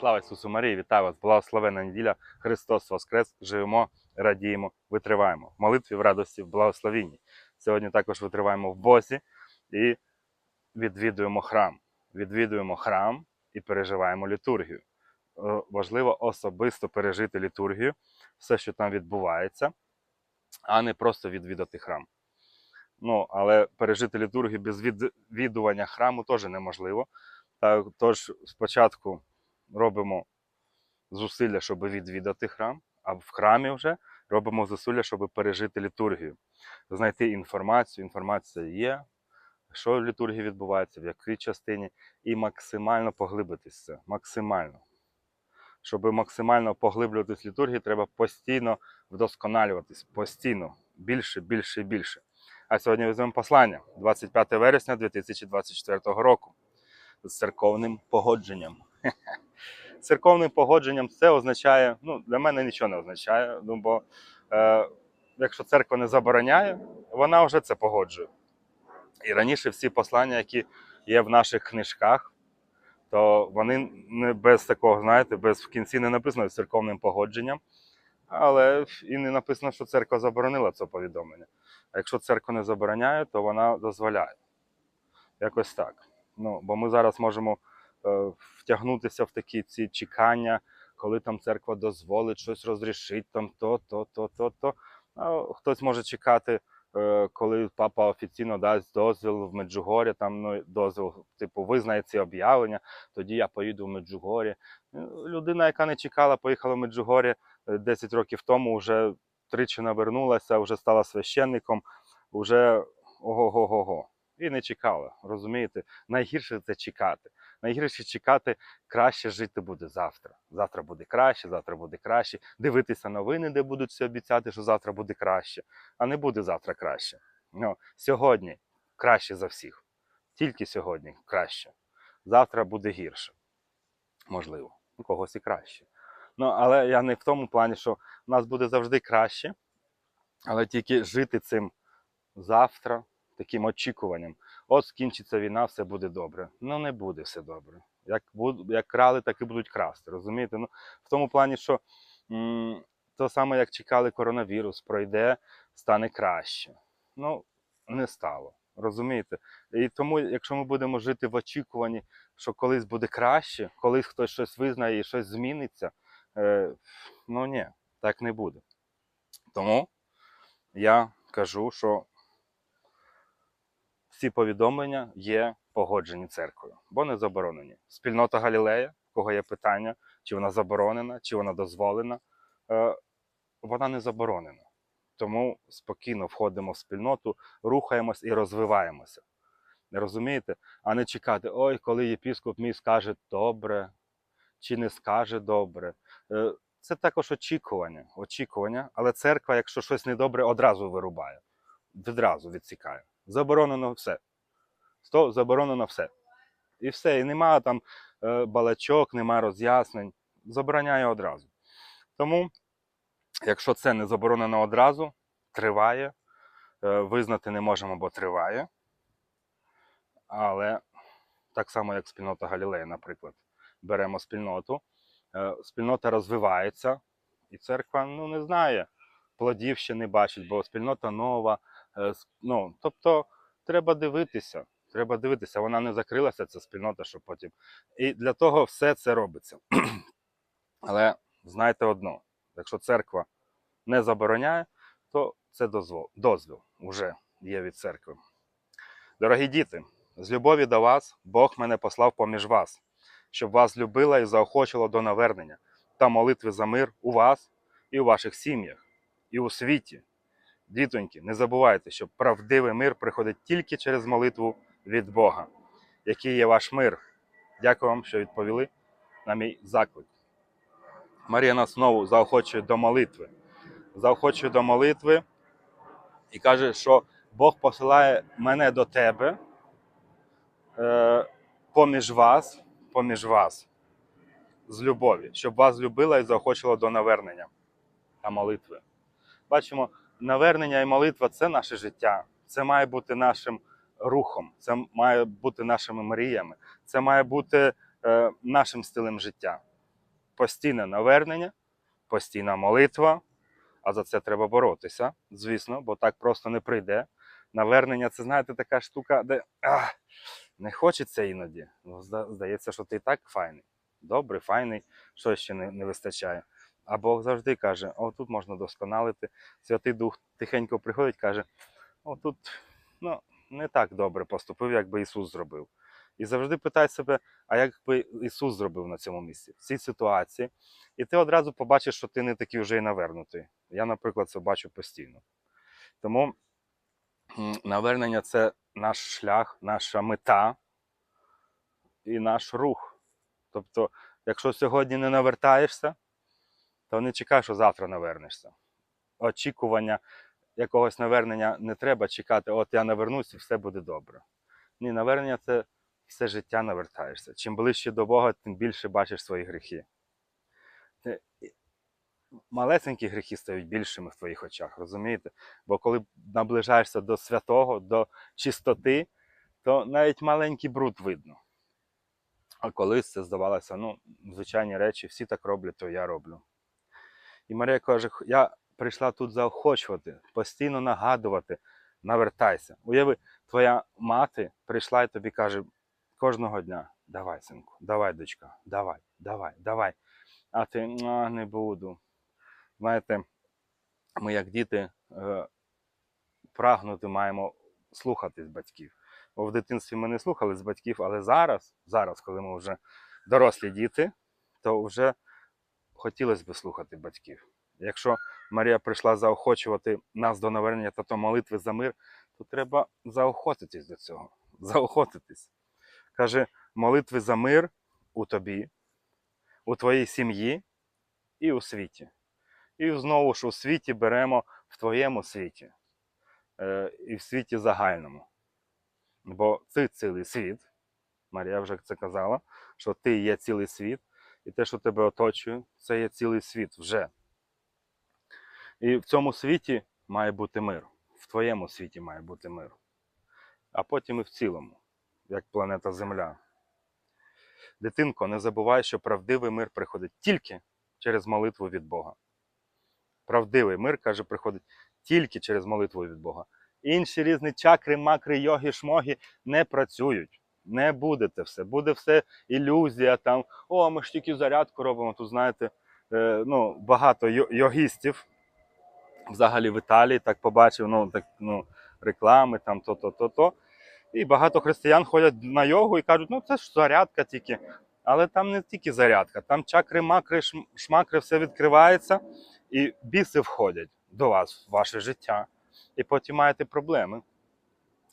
Слава Ісусу Марії, вітаю вас! Благословена неділя! Христос Воскрес! Живемо, радіємо, витриваємо. В молитві в радості, в благословінні. Сьогодні також витриваємо в Бозі і відвідуємо храм. Відвідуємо храм і переживаємо літургію. Е, Важливо особисто пережити літургію, все, що там відбувається, а не просто відвідати храм. Ну, але пережити літургію без відвідування храму теж неможливо. Тож спочатку робимо зусилля, щоб відвідати храм, а в храмі вже робимо зусилля, щоб пережити літургію, знайти інформацію. Інформація є, що в літургії відбувається, в якій частині, і максимально це. Максимально. Щоб максимально поглиблюватись в літургії, треба постійно вдосконалюватись, постійно, більше, більше і більше. А сьогодні візьмемо послання 25 вересня 2024 року з церковним погодженням. Церковним погодженням це означає, ну, для мене нічого не означає, ну, бо е, якщо церква не забороняє, вона вже це погоджує. І раніше всі послання, які є в наших книжках, то вони не без такого, знаєте, без в кінці не написано церковним погодженням, але і не написано, що церква заборонила це повідомлення. А якщо церква не забороняє, то вона дозволяє. Якось так. Ну, бо ми зараз можемо втягнутися в такі ці чекання, коли там церква дозволить щось розрішить, там то, то, то, то, то. Хтось може чекати, е, коли папа офіційно дасть дозвіл в Меджугорі, там ну, дозвіл, типу, визнає ці об'явлення, тоді я поїду в Меджугорі. Е, Людина, яка не чекала, поїхала в Меджугорі е, 10 років тому, вже тричі навернулася, вже стала священником, вже ого-го-го-го. І не чекала, розумієте? Найгірше це чекати. Найгірше чекати, краще жити буде завтра. Завтра буде краще, завтра буде краще. Дивитися новини, де будуть всі обіцяти, що завтра буде краще, а не буде завтра краще. Ну, сьогодні краще за всіх. Тільки сьогодні краще. Завтра буде гірше. Можливо, у когось і краще. Ну, але я не в тому плані, що в нас буде завжди краще, але тільки жити цим завтра таким очікуванням. От скінчиться війна, все буде добре. Ну не буде все добре. Як буд, як крали, так і будуть красти. Розумієте? Ну, в тому плані, що м, то саме, як чекали коронавірус, пройде, стане краще. Ну, не стало. Розумієте? І тому, якщо ми будемо жити в очікуванні, що колись буде краще, колись хтось щось визнає і щось зміниться, е, ну ні, так не буде. Тому я кажу, що всі повідомлення є погоджені церквою, бо не заборонені. Спільнота Галілея, в кого є питання, чи вона заборонена, чи вона дозволена, е, вона не заборонена. Тому спокійно входимо в спільноту, рухаємось і розвиваємося. Розумієте? А не чекати, ой, коли єпіскоп мій скаже добре, чи не скаже добре. Е, Це також очікування, очікування, але церква, якщо щось недобре, одразу вирубає, відразу відсікає. Заборонено все. Сто заборонено все. І все. І нема там е, балачок, нема роз'яснень. Забороняє одразу. Тому, якщо це не заборонено одразу, триває. Е, визнати не можемо, бо триває. Але так само, як спільнота Галілея, наприклад, беремо спільноту, е, спільнота розвивається, і церква ну, не знає, плодів ще не бачить, бо спільнота нова. Е, Ну, тобто треба дивитися. Треба дивитися, вона не закрилася, ця спільнота, щоб потім. І для того все це робиться. Але знайте одно: якщо церква не забороняє, то це дозвол, дозвіл вже є від церкви. Дорогі діти, з любові до вас Бог мене послав поміж вас, щоб вас любила і заохочила до навернення та молитви за мир у вас і у ваших сім'ях, і у світі. Дітоньки, не забувайте, що правдивий мир приходить тільки через молитву від Бога. Який є ваш мир? Дякую вам, що відповіли на мій заклик. Марія нас знову заохочує до молитви. Заохочує до молитви і каже, що Бог посилає мене до тебе е, поміж вас, поміж вас з любові, щоб вас любила і заохочила до навернення та молитви. Бачимо, навернення і молитва це наше життя. Це має бути нашим рухом, це має бути нашими мріями, це має бути е, нашим стилем життя. постійне навернення, постійна молитва. А за це треба боротися, звісно, бо так просто не прийде. Навернення це, знаєте, така штука, де ах, не хочеться іноді. Ну, здається, що ти і так файний. Добрий, файний, що ще не, не вистачає. А Бог завжди каже: о, тут можна досконалити. Святий Дух тихенько приходить, каже: о, тут ну, не так добре поступив, як би Ісус зробив. І завжди питай себе, а як би Ісус зробив на цьому місці, в цій ситуації. І ти одразу побачиш, що ти не такий вже й навернутий. Я, наприклад, це бачу постійно. Тому навернення це наш шлях, наша мета і наш рух. Тобто, якщо сьогодні не навертаєшся, то не чекай, що завтра навернешся. Очікування якогось навернення не треба чекати, от я навернусь і все буде добре. Ні, навернення це все життя навертаєшся. Чим ближче до Бога, тим більше бачиш свої гріхи. Малесенькі гріхи стають більшими в твоїх очах, розумієте? Бо коли наближаєшся до святого, до чистоти, то навіть маленький бруд видно. А колись це здавалося, ну, звичайні речі, всі так роблять, то я роблю. І Марія каже: я прийшла тут заохочувати, постійно нагадувати, навертайся. Уяви, твоя мати прийшла і тобі каже кожного дня: давай, синку, давай, дочка, давай, давай, давай. А ти не буду. Знаєте, ми, як діти, е, прагнути маємо слухатись батьків. Бо в дитинстві ми не слухались батьків, але зараз, зараз, коли ми вже дорослі діти, то вже хотілося б слухати батьків. Якщо Марія прийшла заохочувати нас до навернення та до молитви за мир, то треба заохотитись до цього. Заохотитись. Каже, молитви за мир у тобі, у твоїй сім'ї і у світі. І знову ж у світі беремо в твоєму світі е, і в світі загальному. Бо ти цілий світ. Марія вже це казала, що ти є цілий світ, і те, що тебе оточує, це є цілий світ вже. І в цьому світі має бути мир. В твоєму світі має бути мир. А потім і в цілому, як планета Земля. Дитинко, не забувай, що правдивий мир приходить тільки через молитву від Бога. Правдивий мир, каже, приходить тільки через молитву від Бога. Інші різні чакри, макри, йоги, шмоги не працюють. Не будете все. Буде все ілюзія. Там, о, ми ж тільки зарядку робимо. Тут, знаєте, е, ну, багато йогістів. Взагалі в Італії так побачив, ну, так, ну, реклами, там то-то, то-то. І багато християн ходять на йогу і кажуть, ну це ж зарядка тільки. Але там не тільки зарядка, там чакри, макри, шмакри, все відкривається, і біси входять до вас в ваше життя. І потім маєте проблеми.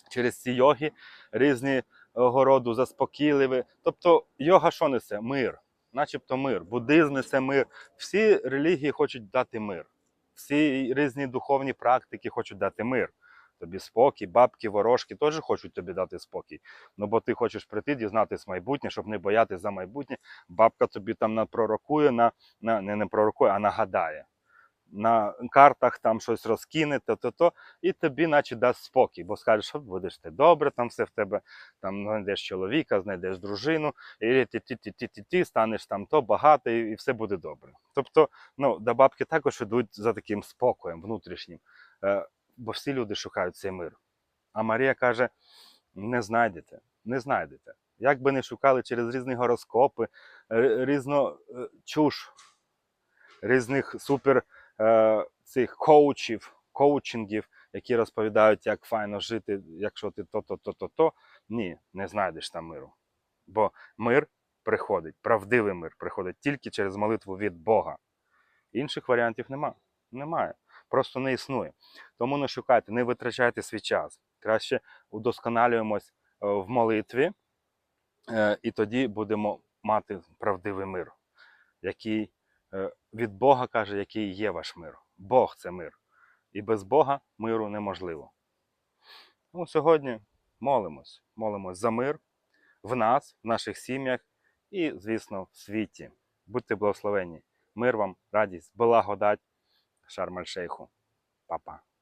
Через ці йоги різні городу заспокійливі. Тобто йога що несе? Мир, начебто мир. Буддизм несе мир. Всі релігії хочуть дати мир. Всі різні духовні практики хочуть дати мир. Тобі спокій, бабки, ворожки теж хочуть тобі дати спокій. Ну бо ти хочеш прийти, дізнатись майбутнє, щоб не боятися за майбутнє. Бабка тобі там напророкує, на, на, не, не пророкує, а нагадає. На картах там щось розкине, то-то-то, і тобі, наче, дасть спокій, бо скажеш, що будеш ти добре, там все в тебе, там знайдеш чоловіка, знайдеш дружину, і ти ти ти ти ти станеш там то багатий, і все буде добре. Тобто, ну, до бабки також йдуть за таким спокоєм внутрішнім, е, бо всі люди шукають цей мир. А Марія каже: не знайдете, не знайдете. Як би не шукали через різні гороскопи, р- різно е, чуш, різних супер е, цих коучів, коучингів, які розповідають, як файно жити, якщо ти то-то, то-то, то. Ні, не знайдеш там миру. Бо мир приходить, правдивий мир приходить тільки через молитву від Бога. Інших варіантів нема. Немає. Просто не існує. Тому не шукайте, не витрачайте свій час. Краще удосконалюємось е, в молитві, е, і тоді будемо мати правдивий мир, який е, від Бога каже, який є ваш мир. Бог це мир. І без Бога миру неможливо. Тому сьогодні молимось. Молимось за мир в нас, в наших сім'ях і, звісно, в світі. Будьте благословені. Мир вам, радість, благодать, шарм аль-шейху. Па-па.